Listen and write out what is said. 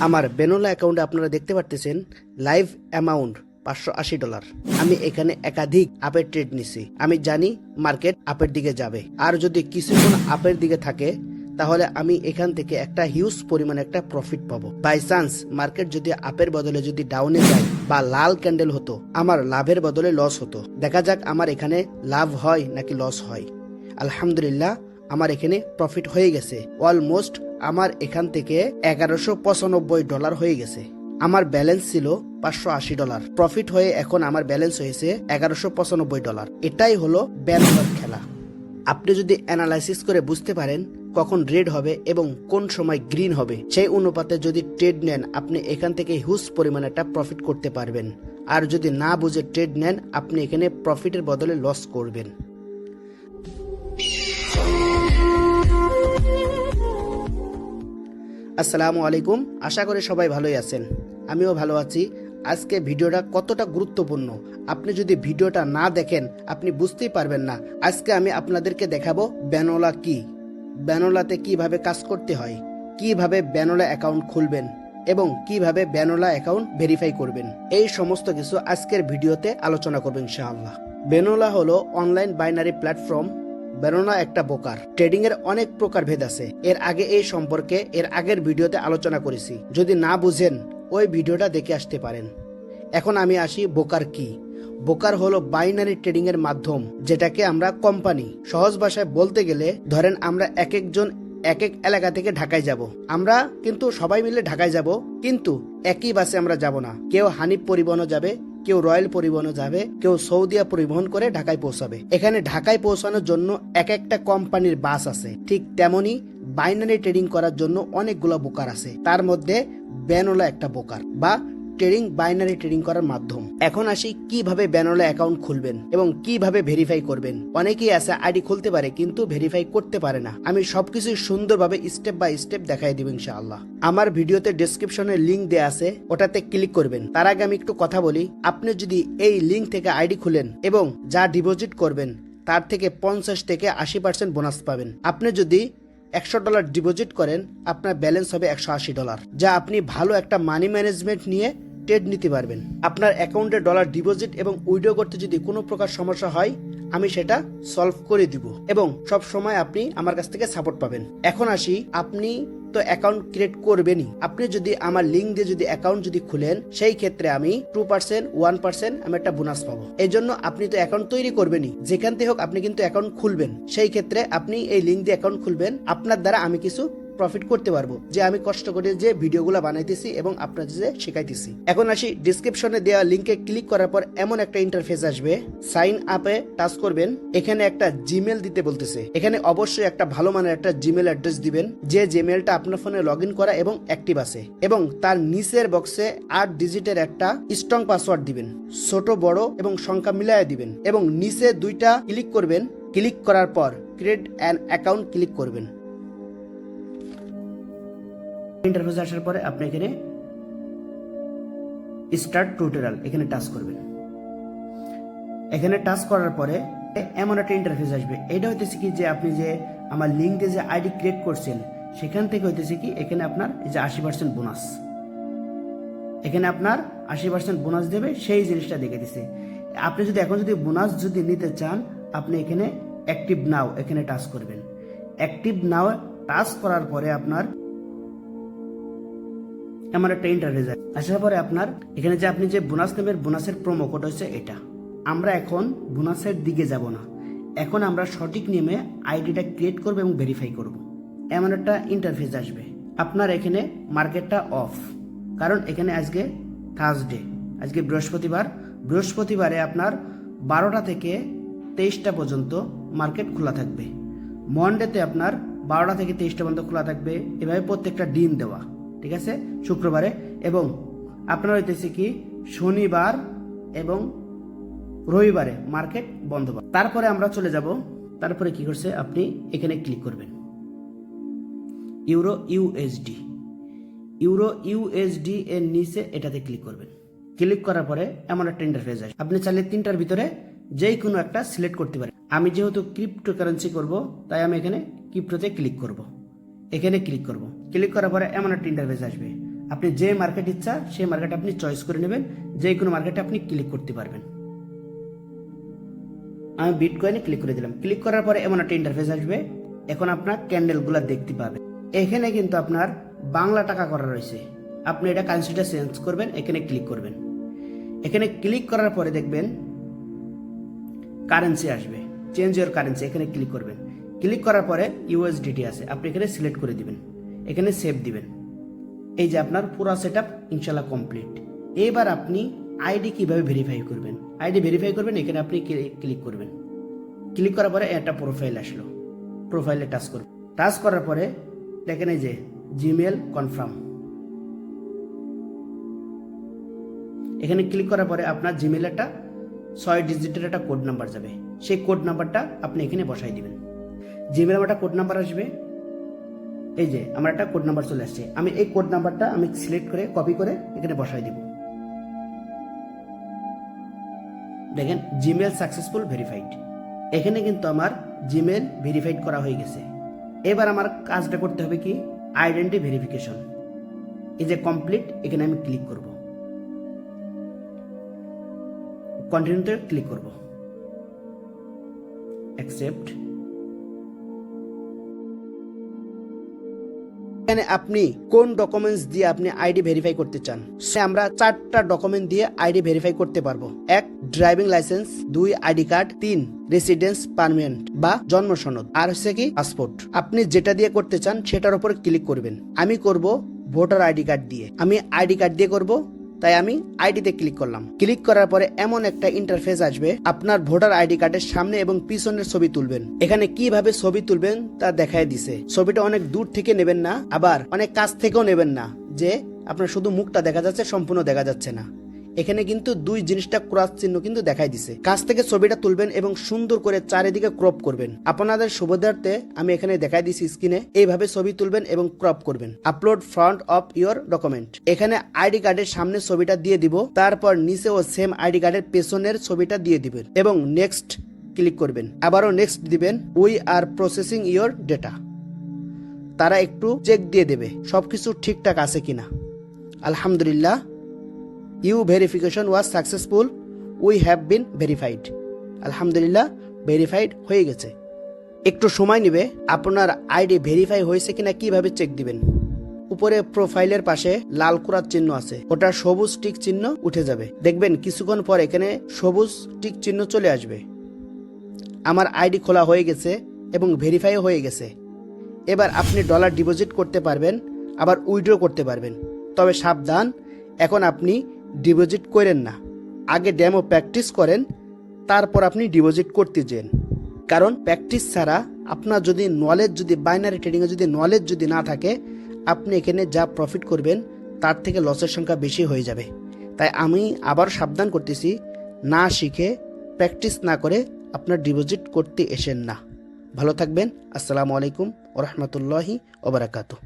আমার বেনোলা অ্যাকাউন্টে আপনারা দেখতে পারতেছেন লাইভ অ্যামাউন্ট পাঁচশো আশি ডলার। আমি এখানে একাধিক আপের ট্রেড নিছি। আমি জানি মার্কেট আপের দিকে যাবে। আর যদি কিছুক্ষণ আপের দিকে থাকে, তাহলে আমি এখান থেকে একটা হিউজ পরিমাণে একটা প্রফিট পাবো। বাই চান্স মার্কেট যদি আপের বদলে যদি ডাউনে যায় বা লাল ক্যান্ডেল হতো, আমার লাভের বদলে লস হতো। দেখা যাক আমার এখানে লাভ হয় নাকি লস হয়। আলহামদুলিল্লাহ আমার এখানে প্রফিট হয়ে গেছে। অলমোস্ট আমার এখান থেকে এগারোশো পঁচানব্বই ডলার হয়ে গেছে। আমার ব্যালেন্স ছিল পাঁচশো আশি ডলার প্রফিট হয়ে এখন আমার ব্যালেন্স হয়েছে এগারোশো পঁচানব্বই ডলার এটাই হলো ব্যানোলার খেলা। আপনি যদি অ্যানালাইসিস করে বুঝতে পারেন কখন রেড হবে এবং কোন সময় গ্রিন হবে, সেই অনুপাতে যদি ট্রেড নেন, আপনি এখান থেকে হিউজ পরিমাণে একটা প্রফিট করতে পারবেন। আর যদি না বুঝে ট্রেড নেন, আপনি এখানে প্রফিটের বদলে লস করবেন। আসসালামু আলাইকুম। আশা করি সবাই ভালোই আছেন। আমিও ভালো আছি। আজকে ভিডিওটা কতটা গুরুত্বপূর্ণ? আপনি যদি ভিডিওটা না দেখেন, আপনি বুঝতেই পারবেন না। আজকে আমি আপনাদেরকে দেখাবো ব্যানোলা কি? ব্যানোলাতে কীভাবে কাজ করতে হয়? কীভাবে ব্যানোলা অ্যাকাউন্ট খুলবেন? এবং কীভাবে ব্যানোলা অ্যাকাউন্ট ভেরিফাই করবেন? এই সমস্ত কিছু আজকের ভিডিওতে আলোচনা করবেন ইনশাআল্লাহ। বেনোলা হলো অনলাইন বাইনারি প্ল্যাটফর্ম বেরোনা একটা বোকার ট্রেডিং এর অনেক প্রকার ভেদ আছে। এর আগে এই সম্পর্কে এর আগের ভিডিওতে আলোচনা করেছি। যদি না বুঝেন, ওই ভিডিওটা দেখে আসতে পারেন। এখন আমি আসি বোকার কি। বোকার হলো বাইনারি ট্রেডিং এর মাধ্যম, যেটাকে আমরা কোম্পানি, সহজ ভাষায় বলতে গেলে, ধরেন আমরা এক একজন এক এক এলাকা থেকে ঢাকায় যাব। আমরা কিন্তু সবাই মিলে ঢাকায় যাব, কিন্তু একই বাসে আমরা যাব না। কেউ হানিফ পরিবহনও যাবে কেউ রয়্যাল পরিবহনে যাবে, কেউ সৌদিয়া পরিবহন করে ঢাকায় পৌঁছাবে। এখানে ঢাকায় পৌঁছানোর জন্য এক একটা কোম্পানির বাস আছে। ঠিক তেমনি বাইনারি ট্রেডিং করার জন্য অনেকগুলো বোকার আছে। তার মধ্যে ব্যানোলা একটা বোকার বা ট্রেডিং বাইনারি ট্রেডিং করার মাধ্যম। এখন আসি কীভাবে ব্যানোলা অ্যাকাউন্ট খুলবেন এবং কীভাবে ভেরিফাই করবেন। অনেকেই আছে আইডি খুলতে পারে কিন্তু ভেরিফাই করতে পারে না। আমি সবকিছু সুন্দরভাবে স্টেপ বাই স্টেপ দেখাই দিব ইনশাআল্লাহ। আমার ভিডিওতে ডেসক্রিপশনে লিংক দেয়া আছে, ওটাতে ক্লিক করবেন। তার আগে আমি একটু কথা বলি, আপনি যদি এই লিংক থেকে আইডি খুলেন এবং যা ডিপোজিট করবেন, তার থেকে পঞ্চাশ থেকে আশি পার্সেন্ট বোনাস পাবেন। আপনি যদি একশো ডলার ডিপোজিট করেন, আপনার ব্যালেন্স হবে একশো আশি ডলার যা আপনি ভালো একটা মানি ম্যানেজমেন্ট নিয়ে ট্রেড নিতে পারবেন। আপনার অ্যাকাউন্টে ডলার ডিপোজিট এবং উইড্রো করতে যদি কোনো প্রকার সমস্যা হয়, আমি সেটা সলভ করে দিব এবং সব সময় আপনি আমার কাছ থেকে সাপোর্ট পাবেন। এখন আসি, আপনি তো অ্যাকাউন্ট ক্রিয়েট করবেনই। আপনি যদি আমার লিঙ্ক দিয়ে যদি অ্যাকাউন্ট যদি খুলেন, সেই ক্ষেত্রে আমি টু পার্সেন্ট ওয়ান পার্সেন্ট আমি একটা বোনাস পাবো। এই জন্য আপনি তো অ্যাকাউন্ট তৈরি করবেনই। যেখান থেকে হোক আপনি কিন্তু অ্যাকাউন্ট খুলবেন। সেই ক্ষেত্রে আপনি এই লিঙ্ক দিয়ে অ্যাকাউন্ট খুলবেন। আপনার দ্বারা আমি কিছু প্রফিট করতে পারব, যে আমি কষ্ট করে যে ভিডিওগুলো বানাইতেছি এবং আপনাদের যে শেখাইতেছি। এখন আসি ডিসক্রিপশনে দেওয়া লিঙ্কে ক্লিক করার পর এমন একটা ইন্টারফেস আসবে। সাইন আপে টাচ করবেন, এখানে একটা জিমেল দিতে বলতেছে। এখানে অবশ্যই একটা ভালো মানের একটা জিমেল অ্যাড্রেস দিবেন, যে জিমেলটা আপনার ফোনে লগ করা এবং অ্যাক্টিভ আছে। এবং তার নিচের বক্সে আট ডিজিটের একটা স্ট্রং পাসওয়ার্ড দিবেন, ছোট, বড় এবং সংখ্যা মিলায় দিবেন। এবং নিচে দুইটা ক্লিক করবেন ক্লিক করার পর ক্রিয়েট অ্যান অ্যাকাউন্ট ক্লিক করবেন। ইন্টারফেস আসার পরে আপনি এখানে স্টার্ট টিউটোরিয়াল এখানে টাচ করবেন। এখানে টাচ করার পরে এমন একটা ইন্টারফেস আসবে। এটা হইতেছে কি যে আপনি যে আমার লিঙ্ক দিয়ে যে আইডি ক্রিয়েট করছেন, সেখান থেকে হইতেছে কি এখানে আপনার এই যে আশি পার্সেন্ট বোনাস এখানে আপনার আশি পার্সেন্ট বোনাস দেবে, সেই জিনিসটা দেখে দিছে। আপনি যদি এখন যদি বোনাস যদি নিতে চান, আপনি এখানে অ্যাক্টিভ নাও এখানে টাচ করবেন। অ্যাক্টিভ নাও টাচ করার পরে আপনার এমন একটা ইন্টারফেস আসার পরে আপনার, এখানে যে আপনি যে বোনাস নেবেন বোনাসের প্রোমো কোড হচ্ছে এটা। আমরা এখন বোনাসের দিকে যাব না। এখন আমরা সঠিক নিয়মে আইডিটা ক্রিয়েট করব এবং ভেরিফাই করব। এমন একটা ইন্টারফেস আসবে। আপনার এখানে মার্কেটটা অফ কারণ এখানে আজকে থার্সডে আজকে বৃহস্পতিবার। বৃহস্পতিবারে আপনার বারোটা থেকে তেইশটা পর্যন্ত মার্কেট খোলা থাকবে। মন্ডেতে আপনার বারোটা থেকে তেইশটা পর্যন্ত খোলা থাকবে। এভাবে প্রত্যেকটা দিন দেওয়া। ঠিক আছে? শুক্রবারে। এবং আপনার হইতেছে কি? শনিবার এবং রবিবারে মার্কেট বন্ধ তারপরে আমরা চলে যাব। তারপরে কি করছে? আপনি এখানে ক্লিক করবেন। ইউরো ইউএসডি ইউরো ইউএসডি এর নিচে এটাতে ক্লিক করবেন। ক্লিক করার পরে এমন একটা ইন্টারফেস আসে আপনি চাইলে তিনটার ভিতরে যেই কোনো একটা সিলেক্ট করতে পারেন। আমি যেহেতু ক্রিপ্টো কারেন্সি করব, তাই আমি এখানে ক্রিপ্টোতে ক্লিক করব। এখানে ক্লিক করব। ক্লিক করার পরে এমন একটা ইন্টারফেস আসবে। আপনি যে মার্কেট ইচ্ছা, সেই মার্কেট আপনি চয়েস করে নেবেন। যে কোনো মার্কেটে আপনি ক্লিক করতে পারবেন। আমি বিটকয়েনে ক্লিক করে দিলাম। ক্লিক করার পরে এমন একটা ইন্টারফেস আসবে। এখন আপনার ক্যান্ডেলগুলো দেখতে পাবেন। এখানে কিন্তু আপনার বাংলা টাকা করা রয়েছে। আপনি এটা কারেন্সিটা চেঞ্জ করবেন, এখানে ক্লিক করবেন। এখানে ক্লিক করার পরে দেখবেন কারেন্সি আসবে। চেঞ্জ ইউর কারেন্সি এখানে ক্লিক করবেন। ক্লিক করার পরে ইউএসডিটি আছে। আপনি এখানে সিলেক্ট করে দিবেন। এখানে সেভ দিবেন। এই যে আপনার পুরো সেট আপ ইনশাল্লাহ কমপ্লিট। এবার আপনি আইডি কীভাবে ভেরিফাই করবেন? আইডি ভেরিফাই করবেন, এখানে আপনি ক্লিক করবেন। ক্লিক করার পরে একটা প্রোফাইল আসলো। প্রোফাইলে টাচ করবেন। টাচ করার পরে দেখেন এই যে জিমেল কনফার্ম। এখানে ক্লিক করার পরে আপনার জিমেল একটা ছয় ডিজিটের একটা কোড নাম্বার যাবে। সেই কোড নাম্বারটা আপনি এখানে বসাই দিবেন। জিমেল আমার একটা কোড নাম্বার আসবে, এই যে আমার একটা কোড নাম্বার চলে আসছে, আমি এই কোড নাম্বারটা আমি সিলেক্ট করে কপি করে এখানে বসাই দিব। দেখেন জিমেল সাকসেসফুল ভেরিফাইড এখানে কিন্তু আমার জিমেল ভেরিফাইড করা হয়ে গেছে। এবার আমার কাজটা করতে হবে কি? আইডেন্টি ভেরিফিকেশন এই যে কমপ্লিট এখানে আমি ক্লিক করব। কন্টিনিউতে ক্লিক করব। অ্যাকসেপ্ট এখানে আপনি কোন ডকুমেন্টস দিয়ে আপনি আইডি ভেরিফাই করতে চান? আমরা চারটা ডকুমেন্ট দিয়ে আইডি ভেরিফাই করতে পারব। এক ড্রাইভিং লাইসেন্স দুই আইডি কার্ড তিন রেসিডেন্স পারমানেন্ট বা জন্ম সনদ। আর হচ্ছে কি পাসপোর্ট আপনি যেটা দিয়ে করতে চান, সেটার উপর ক্লিক করবেন। আমি করব ভোটার আইডি কার্ড দিয়ে। আমি আইডি কার্ড দিয়ে করব তাই আমি আইডিতে ক্লিক করলাম। ক্লিক করার পরে এমন একটা ইন্টারফেস আসবে। আপনার ভোটার আইডি কার্ডের সামনে এবং পিছনের ছবি তুলবেন। এখানে কীভাবে ছবি তুলবেন তা দেখায় দিছে। ছবিটা অনেক দূর থেকে নেবেন না, আবার অনেক কাছ থেকেও নেবেন না, যে আপনার শুধু মুখটা দেখা যাচ্ছে, সম্পূর্ণ দেখা যাচ্ছে না। এখানে কিন্তু দুই জিনিসটা ক্রস চিহ্ন কিন্তু দেখাই দিছে। কাছ থেকে ছবিটা তুলবেন এবং সুন্দর করে চারিদিকে ক্রপ করবেন। আপনাদের সুবিধার্থে আমি এখানে দেখাই দিছি স্ক্রিনে। এইভাবে ছবি তুলবেন এবং ক্রপ করবেন। Upload front of your document. এখানে আইডি কার্ডের সামনে ছবিটা দিয়ে দিব। তারপর নিচে ও সেম আইডি কার্ডের পেছনের ছবিটা দিয়ে দিবেন এবং নেক্সট ক্লিক করবেন। আবারও নেক্সট দিবেন। We are processing your data. তারা একটু চেক দিয়ে দেবে। সবকিছু ঠিকঠাক আছে কিনা। আলহামদুলিল্লাহ। You verification was successful, we have been verified. আলহামদুলিল্লাহ, ভেরিফাইড হয়ে গেছে। একটু সময় নেবে, আপনার আইডি ভেরিফাই হয়েছে কিনা কীভাবে চেক দিবেন? উপরে প্রোফাইলের পাশে লাল কুরার চিহ্ন আছে, ওটা সবুজ টিক চিহ্ন উঠে যাবে। দেখবেন কিছুক্ষণ পর এখানে সবুজ টিক চিহ্ন চলে আসবে। আমার আইডি খোলা হয়ে গেছে এবং ভেরিফাই হয়ে গেছে। এবার আপনি ডলার ডিপোজিট করতে পারবেন, আবার উইড্রো করতে পারবেন। তবে সাবধান, এখন আপনি ডিপোজিট করেন না। আগে ডেমো প্র্যাকটিস করেন, তারপর আপনি ডিপোজিট করতে যান। কারণ প্র্যাকটিস ছাড়া আপনার যদি নলেজ যদি বাইনারি ট্রেডিংয়ে যদি নলেজ যদি না থাকে, আপনি এখানে যা প্রফিট করবেন, তার থেকে লসের সংখ্যা বেশি হয়ে যাবে। তাই আমি আবার সাবধান করতেছি, না শিখে প্র্যাকটিস না করে আপনার ডিপোজিট করতে এসেন না। ভালো থাকবেন, আসসালামু আলাইকুম ওরহমতুল্লাহি ওবরাকাতু